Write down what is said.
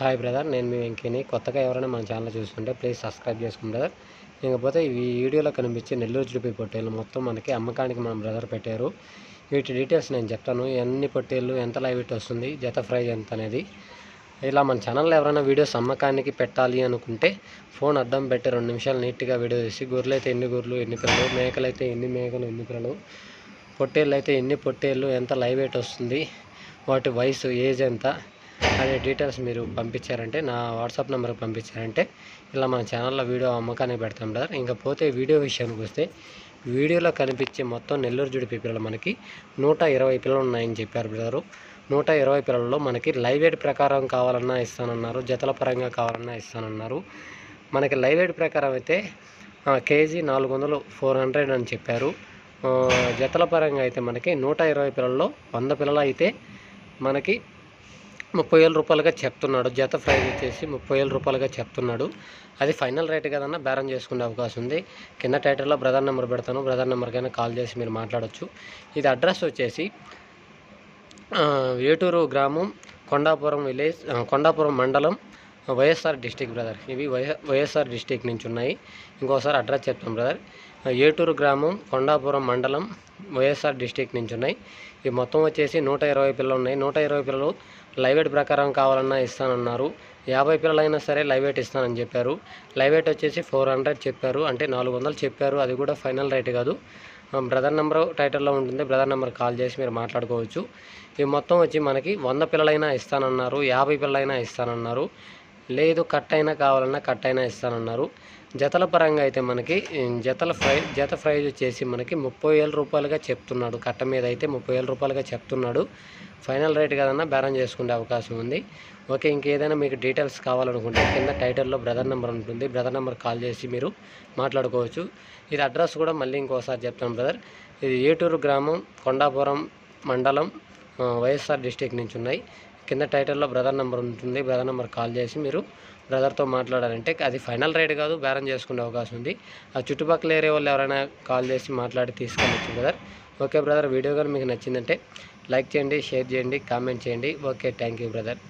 Hi brother నేను మీ వెంకీని. కొత్తగా ఎవరైనా మన ఛానల్ చూస్తుంటే ప్లీజ్ సబ్స్క్రైబ్ చేసుకోండి బ్రదర్ ఇకపోతే ఈ వీడియోలో కనిపించే నెల్లూరు జుడిపి పొట్టేలు మొత్తం మనకి అమ్మకానికి మన బ్రదర్ పెట్టారు. వీటి డీటెయిల్స్ నేను చెప్తాను. ఎన్ని పొట్టేళ్ళు ఎంత లైవ్ ఇట్ వస్తుంది జత ప్రైజ్ ఎంత అనేది. ఇలా మన ఛానల్లో ఎవరైనా వీడియోస్ అమ్మకానికి పెట్టాలి అనుకుంటే ఫోన్ అడ్డం పెట్టి రెండు నిమిషాలు నీట్గా వీడియో చేసి గొర్రెలు అయితే ఎన్ని గొర్రెలు ఎన్ని పిల్లలు మేకలు అయితే ఎన్ని మేకలు ఎన్ని పిల్లలు పొట్టేళ్ళు అయితే ఎన్ని పొట్టేళ్ళు ఎంత లైవ్ వెయిట్ వస్తుంది వాటి వయసు ఏజ్ ఎంత అనే డీటెయిల్స్ మీరు పంపించారంటే నా వాట్సాప్ నెంబర్కి పంపించారంటే ఇలా మన ఛానల్లో వీడియో అమ్మకానికి పెడతాం బ్రదర్ ఇంకా పోతే వీడియో విషయానికి వస్తే వీడియోలో కనిపించే మొత్తం నెల్లూరు జుడిపి పిల్లలు మనకి నూట ఇరవై పిల్లలు ఉన్నాయని చెప్పారు బ్రదరు నూట ఇరవై పిల్లల్లో మనకి లైవ్ ఎయిడ్ ప్రకారం కావాలన్నా ఇస్తానన్నారు జతల పరంగా కావాలన్నా ఇస్తానన్నారు. మనకి లైవ్ ఎయిడ్ ప్రకారం అయితే కేజీ నాలుగు వందలు ఫోర్ హండ్రెడ్ అని చెప్పారు. జతల పరంగా అయితే మనకి నూట ఇరవై పిల్లల్లో వంద పిల్లలు అయితే మనకి ముప్పై వేల రూపాయలుగా చెప్తున్నాడు. జత ప్రైస్ వచ్చేసి ముప్పై వేల రూపాయలుగా చెప్తున్నాడు. అది ఫైనల్ రేట్ కదన్నా బేరం చేసుకునే అవకాశం ఉంది. కింద టైటిల్లో బ్రదర్ నెంబర్ పెడతాను. బ్రదర్ నెంబర్కైనా కాల్ చేసి మీరు మాట్లాడొచ్చు. ఇది అడ్రస్ వచ్చేసి ఏటూరు గ్రామం కొండాపురం విలేజ్ కొండాపురం మండలం వైఎస్ఆర్ డిస్టిక్ బ్రదర్. ఇవి వైఎ వైఎస్ఆర్ డిస్టిక్ నుంచి ఉన్నాయి. ఇంకోసారి అడ్రస్ చెప్తాం బ్రదర్. ఏటూరు గ్రామం కొండాపురం మండలం వైఎస్ఆర్ డిస్టిక్ నుంచి ఉన్నాయి. ఇవి మొత్తం వచ్చేసి నూట ఇరవై పిల్లలు ఉన్నాయి. నూట ఇరవై పిల్లలు లైవ్ వెయిట్ ప్రకారం కావాలన్నా ఇస్తానన్నారు. యాభై పిల్లలైనా సరే లైవ్ ఎయిట్ ఇస్తానని చెప్పారు. లైవ్ వెయిట్ వచ్చేసి ఫోర్ హండ్రెడ్ చెప్పారు. అంటే నాలుగు వందలు చెప్పారు. అది కూడా ఫైనల్ రేట్ కాదు. బ్రదర్ నెంబర్ టైటిల్లో ఉంటుంది. బ్రదర్ నెంబర్ కాల్ చేసి మీరు మాట్లాడుకోవచ్చు. ఇవి మొత్తం వచ్చి మనకి వంద పిల్లలైనా ఇస్తానన్నారు. యాభై పిల్లలైనా ఇస్తానన్నారు. లేదు కట్ అయినా కావాలన్నా కట్ అయినా ఇస్తానన్నారు. జతల పరంగా అయితే మనకి జతల ఫ్రై జత ప్రైజ్ వచ్చేసి మనకి ముప్పై వేల రూపాయలుగా చెప్తున్నాడు. కట్ట మీద అయితే ముప్పై వేల రూపాయలుగా చెప్తున్నాడు. ఫైనల్ రేట్ కదన్నా బేరం చేసుకునే అవకాశం ఉంది. ఓకే ఇంకేదైనా మీకు డీటెయిల్స్ కావాలనుకుంటే కింద టైటిల్లో బ్రదర్ నెంబర్ ఉంటుంది. బ్రదర్ నెంబర్ కాల్ చేసి మీరు మాట్లాడుకోవచ్చు. ఇది అడ్రస్ కూడా మళ్ళీ ఇంకోసారి చెప్తాను బ్రదర్. ఇది ఏటూరు గ్రామం కొండాపురం మండలం వైఎస్ఆర్ డిస్టిక్ నుంచి ఉన్నాయి. కింద టైటిల్లో బ్రదర్ నెంబర్ ఉంటుంది. బ్రదర్ నెంబర్ కాల్ చేసి మీరు బ్రదర్తో మాట్లాడాలంటే అది ఫైనల్ రేట్ కాదు బేరం చేసుకునే అవకాశం ఉంది. ఆ చుట్టుపక్కల ఏరియా వాళ్ళు ఎవరైనా కాల్ చేసి మాట్లాడి తీసుకెళ్ళచ్చు బ్రదర్. ఓకే బ్రదర్ వీడియో కానీ మీకు నచ్చిందంటే లైక్ చేయండి షేర్ చేయండి కామెంట్ చేయండి. Okay thank you brother.